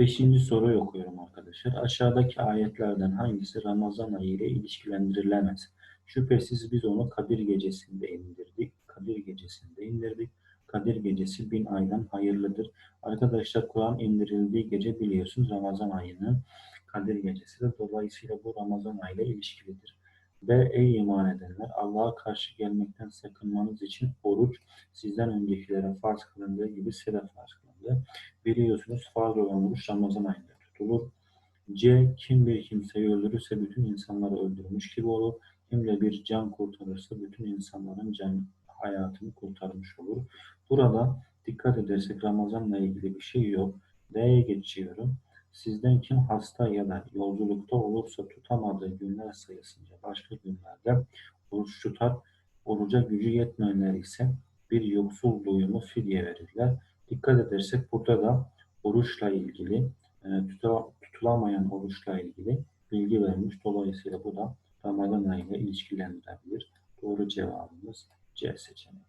Beşinci soruyu okuyorum arkadaşlar. Aşağıdaki ayetlerden hangisi Ramazan ayı ile ilişkilendirilemez? Şüphesiz biz onu Kadir gecesinde indirdik. Kadir gecesinde indirdik. Kadir gecesi bin aydan hayırlıdır. Arkadaşlar Kur'an indirildiği gece biliyorsunuz Ramazan ayının Kadir gecesidir. Dolayısıyla bu Ramazan ayıyla ilişkilidir. Ve ey iman edenler Allah'a karşı gelmekten sakınmanız için oruç sizden öncekilere farz kılındığı gibi size farz kılındı. Biliyorsunuz farz olan oruç Ramazan ayında tutulur. C. Kim bir kimseyi öldürürse bütün insanları öldürmüş gibi olur. Kim de bir can kurtarırsa bütün insanların can hayatını kurtarmış olur. Burada dikkat edersek Ramazan'la ilgili bir şey yok. D'ye geçiyorum. Sizden kim hasta ya da yolculukta olursa tutamadığı günler sayısınca başka günlerde oruç tutar. Oruca gücü yetmeyenler ise bir yoksul duyumu fidye verirler. Dikkat edersek burada da oruçla ilgili, e, tutulamayan oruçla ilgili bilgi vermiş. Dolayısıyla bu da Ramazan ayıyla ilişkilendirilebilir. Doğru cevabımız C seçeneği.